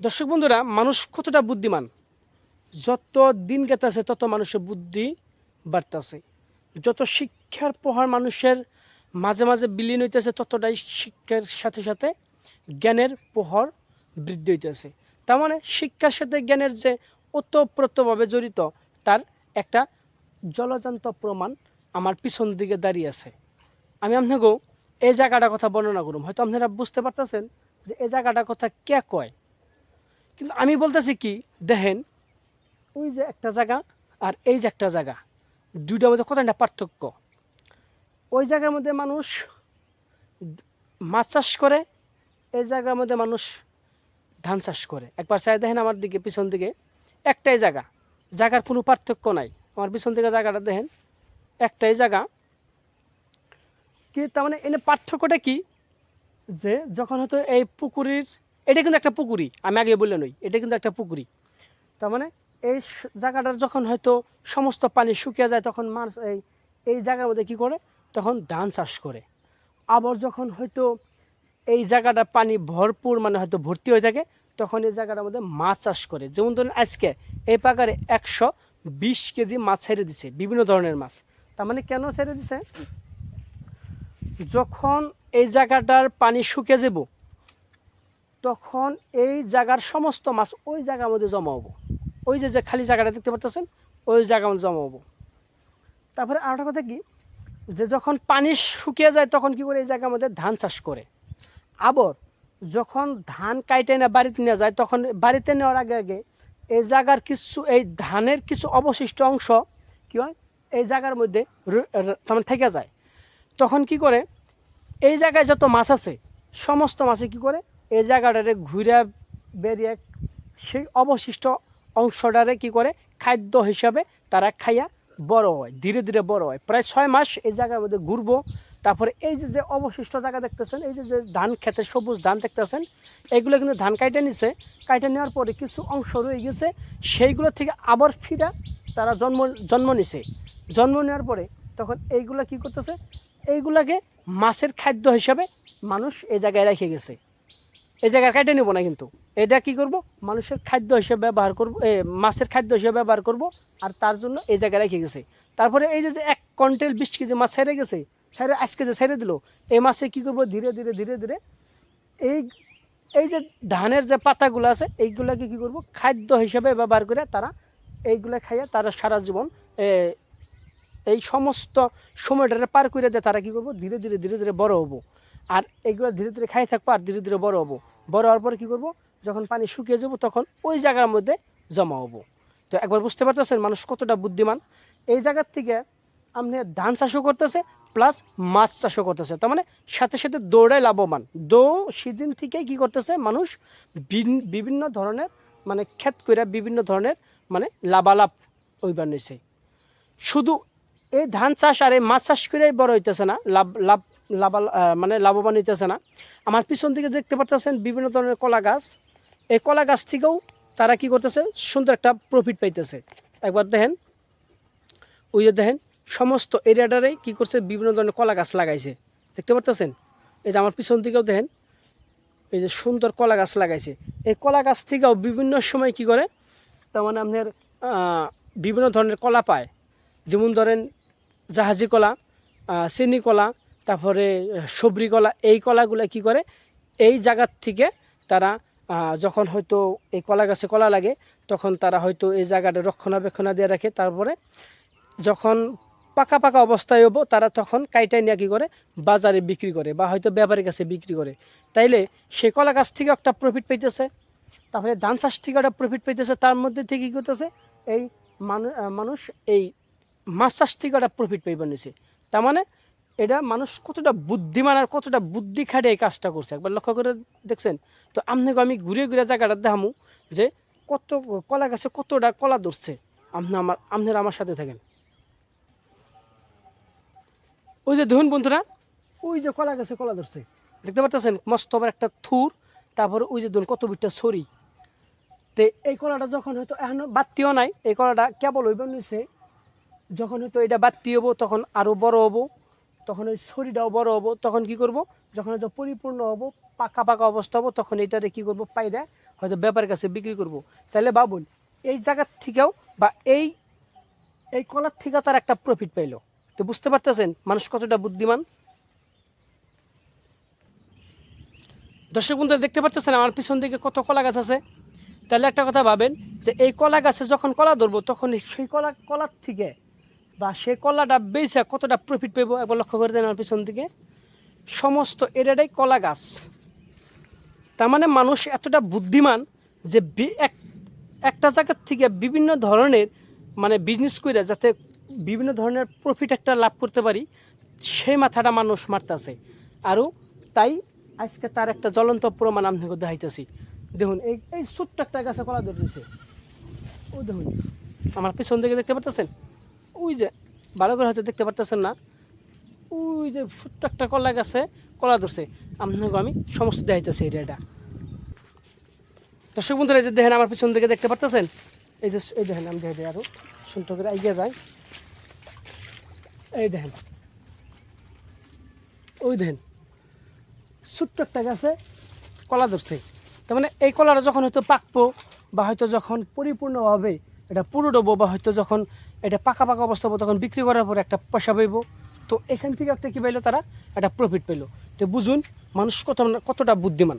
দর্শক বন্ধুরা, মানুষ কতটা বুদ্ধিমান? যত দিন গেতেছে, তত মানুষের বুদ্ধি বাড়তেছে। যত শিক্ষার প্রহার মানুষের মাঝে মাঝে বিলীন হইতেছে, ততটাই শিক্ষার সাথে সাথে জ্ঞানের প্রহর বৃদ্ধি হইতেছে। তার মানে শিক্ষার সাথে জ্ঞানের যে ওতপ্রোতভাবে জড়িত, তার একটা জলজান্ত প্রমাণ আমার পিছন দিকে দাঁড়িয়ে আছে। আমি আপনাকেও এই জায়গাটার কথা বর্ণনা করুম। হয়তো আপনারা বুঝতে পারতেছেন যে এই জায়গাটার কথা কে কয়? কিন্তু আমি বলতেছি কি, দেখেন, ওই যে একটা জায়গা আর এই যে একটা জায়গা, দুইটার মধ্যে কতটা পার্থক্য? ওই জায়গার মধ্যে মানুষ মাছ চাষ করে, এই জায়গার মধ্যে মানুষ ধান চাষ করে। একবার চাই দেখেন আমার দিকে, পিছন দিকে, একটাই জায়গা, জায়গার কোনো পার্থক্য নাই। আমার পিছন দিকে জায়গাটা দেখেন, একটাই জায়গা। কি তার মানে এনে পার্থক্যটা কি? যে যখন হয়তো এই পুকুরির এটা কিন্তু একটা পুকুরি আমি আগে বললে নই, এটা কিন্তু একটা পুকুরি তার মানে এই জায়গাটার যখন হয়তো সমস্ত পানি শুকিয়ে যায়, তখন মানুষ এই এই জায়গার মধ্যে কি করে? তখন ধান চাষ করে। আবার যখন হয়তো এই জায়গাটা পানি ভরপুর মানে হয়তো ভর্তি হয়ে থাকে, তখন এই জায়গাটার মধ্যে মাছ চাষ করে। যেমন ধরুন আজকে এই পাকারে একশো বিশ কেজি মাছ ছেড়ে দিছে, বিভিন্ন ধরনের মাছ। তার মানে কেন ছেড়ে দিছে? যখন এই জায়গাটার পানি শুকিয়ে যাব তখন এই জায়গার সমস্ত মাছ ওই জায়গার মধ্যে জমা হব। ওই যে যে খালি জায়গাটা দেখতে পাচ্ছেন ওই জায়গার মধ্যে জমা হব। তারপরে আরেকটা কথা কি, যে যখন পানি শুকিয়ে যায়, তখন কি করে এই জায়গার মধ্যে ধান চাষ করে। আবার যখন ধান কাইটে না বাড়িতে নিয়ে যায়, তখন বাড়িতে নেওয়ার আগে আগে এই জায়গার কিছু, এই ধানের কিছু অবশিষ্ট অংশ কি হয়, এই জায়গার মধ্যে তেমন থেকে যায়। তখন কি করে, এই জায়গায় যত মাছ আছে, সমস্ত মাছে কি করে এই জায়গাটারে ঘুরে বেরিয়ে সেই অবশিষ্ট অংশটারে কি করে? খাদ্য হিসাবে তারা খাইয়া বড় হয়, ধীরে ধীরে বড় হয়। প্রায় ছয় মাস এই জায়গার মধ্যে ঘুরবো। তারপরে এই যে যে অবশিষ্ট জায়গা দেখতেছেন, এই যে যে ধান খেতে সবুজ ধান দেখতেছেন এইগুলো কিন্তু ধান কাইটে নিছে। কাইটে নেওয়ার পরে কিছু অংশ রয়ে গেছে সেইগুলো থেকে আবার ফিরা তারা জন্ম জন্ম নিছে। জন্ম নেওয়ার পরে তখন এইগুলা কি করতেছে? এইগুলাকে মাছের খাদ্য হিসাবে মানুষ এই জায়গায় রেখে গেছে। এই জায়গায় কাটে নেব না কিন্তু। এটা কি করব? মানুষের খাদ্য হিসেবে ব্যবহার করব মাছের খাদ্য হিসেবে ব্যবহার করব আর তার জন্য এই জায়গায় রেখে গেছে। তারপরে এই যে এক কন্টেল বিশ কেজি মাছ ছেড়ে গেছে, ছেড়ে আজকে যে ছেড়ে দিল, এই মাছে কি করব? ধীরে ধীরে ধীরে ধীরে এই এই যে ধানের যে পাতাগুলো আছে, এইগুলাকে কি করব? খাদ্য হিসেবে ব্যবহার করে তারা এইগুলা খাইয়া তারা সারা জীবন এই সমস্ত সময়টা পার করে দিয়ে তারা কি করব? ধীরে ধীরে ধীরে ধীরে বড় হব। আর এগুলো ধীরে ধীরে খাই থাকব আর ধীরে ধীরে বড় হব। বড় হওয়ার পরে কী করব? যখন পানি শুকিয়ে যাব, তখন ওই জায়গার মধ্যে জমা হব। তো একবার বুঝতে পারতেছেন মানুষ কতটা বুদ্ধিমান? এই জায়গার থেকে আপনি ধান চাষও করতেছে প্লাস মাছ চাষও করতেছে। তার মানে সাথে সাথে দৌড়ায় লাভবান। দৌ সিজন থেকেই কী করতেছে মানুষ বিভিন্ন ধরনের মানে ক্ষেত করে বিভিন্ন ধরনের মানে লাভালাভ ওইবার নিছে। শুধু এই ধান চাষ আর এই মাছ চাষ করেই বড় হইতেছে না, লাভ লাভ লাভ মানে লাভবান হইতেছে না। আমার পিছন দিকে দেখতে পারতেছেন বিভিন্ন ধরনের কলা গাছ। এই কলা গাছ থেকেও তারা কি করতেছে? সুন্দর একটা প্রফিট পাইতেছে। একবার দেখেন, ওই যে দেখেন, সমস্ত এরিয়াটারে কি করছে? বিভিন্ন ধরনের কলা গাছ লাগাইছে। দেখতে পারতেছেন? এই যে আমার পিছন দিকেও দেখেন, এই যে সুন্দর কলা গাছ লাগাইছে। এই কলা গাছ থেকেও বিভিন্ন সময় কি করে? তার মানে আপনার বিভিন্ন ধরনের কলা পায়। যেমন ধরেন জাহাজি কলা চিনি কলা তারপরে সবরি কলা, এই কলাগুলো কি করে? এই জায়গার থেকে তারা যখন হয়তো এই কলা গাছে কলা লাগে, তখন তারা হয়তো এই জায়গাটা রক্ষণাবেক্ষণা দিয়ে রাখে। তারপরে যখন পাকা পাকা অবস্থায় হব, তারা তখন কাইটাই নিয়ে কী করে? বাজারে বিক্রি করে বা হয়তো ব্যাপারীর কাছে বিক্রি করে। তাইলে সে কলা গাছ থেকে একটা প্রফিট পাইতেছে। তারপরে ধান চাষ থেকে একটা প্রফিট পাইতেছে। তার মধ্যে থেকে কী করতেছে? এই মানুষ এই মাছ চাষ থেকে একটা প্রফিট পাইবা নিছে। তার মানে এটা মানুষ কতটা বুদ্ধিমান আর কতটা বুদ্ধি খাটে এই কাজটা করছে? একবার লক্ষ্য করে দেখছেন? তো আপনাকে আমি ঘুরে ঘুরে জায়গাটা দেখামু যে কত কলা গাছে কতটা কলা ধরছে। আপনি আমার আপনারা আমার সাথে থাকেন। ওই যে ধরুন বন্ধুরা, ওই যে কলা গাছে কলা ধরছে। দেখতে পাচ্ছেন মস্ত আবার একটা থুর, তারপরে ওই যে ধরুন কত বিটটা ছড়ি। তো এই কলাটা যখন হয়তো এখনও বাত্তিও নাই, এই কলাটা কেবল হইব নিছে যখন হয়তো এটা বাত্তি হব তখন আরও বড় হব। তখন ওই ছড়িটাও বড় হব, তখন কি করব? যখন হয়তো পরিপূর্ণ হব, পাকা পাকা অবস্থা হব, তখন এটারে কি করব? পাইরা হয়তো ব্যাপারের কাছে বিক্রি করব। তাহলে ভাবুন, এই জায়গার থেকেও বা এই এই কলার থেকেও তার একটা প্রফিট পাইলো। তো বুঝতে পারতেছেন মানুষ কতটা বুদ্ধিমান? দর্শক বন্ধুরা, দেখতে পারতেছেন আমার পিছন দিকে কত কলা গাছ আছে? তাহলে একটা কথা ভাবেন যে এই কলা গাছে যখন কলা ধরবো, তখন সেই কলা, কলার থেকে বা সে কলাটা বেচে কতটা প্রফিট পাবো একবার লক্ষ্য করে দেন আমার পিছন দিকে। সমস্ত এটাই কলা গাছ। তার মানে মানুষ এতটা বুদ্ধিমান যে এক, একটা জায়গার থেকে বিভিন্ন ধরনের মানে বিজনেস করে যাতে বিভিন্ন ধরনের প্রফিট একটা লাভ করতে পারি, সেই মাথাটা মানুষ মারতেছে। আরও তাই আজকে তার একটা জ্বলন্ত প্রমাণ আপনাকে দেখাইতেছি। দেখুন, এই এই ছোট্ট একটা গাছে কলা ধরেছে ও দেখুন, আমার পিছন দিকে দেখতে পারতেছেন? ওই যে ভালো করে হয়তো দেখতে পারতেছেন না, ওই যে ছোট্ট একটা কলা গাছে কলা ধরছে। আপনাকে আমি সমস্ত দেখাইতেছি এটা এটা দর্শক বন্ধুরা, এই যে দেখেন আমার পিছন দিকে দেখতে পারতেছেন? এই যে, এই দেখেন, আমি দেখে দিই আরও। সুন্দর করে এগিয়ে যাই। এই দেখেন। ওই দেখেন, ছোট্ট একটা গাছে কলা ধরছে। তার মানে এই কলাটা যখন হয়তো পাকবো বা হয়তো যখন পরিপূর্ণভাবে এটা পুরো ডোবো বা হয়তো যখন এটা পাকা পাকা অবস্থা তখন বিক্রি করার পর একটা পয়সা পাইব। তো এখান থেকে একটা কী পাইলো তারা? একটা প্রফিট পেল তো বুঝুন, মানুষ কত কতটা বুদ্ধিমান।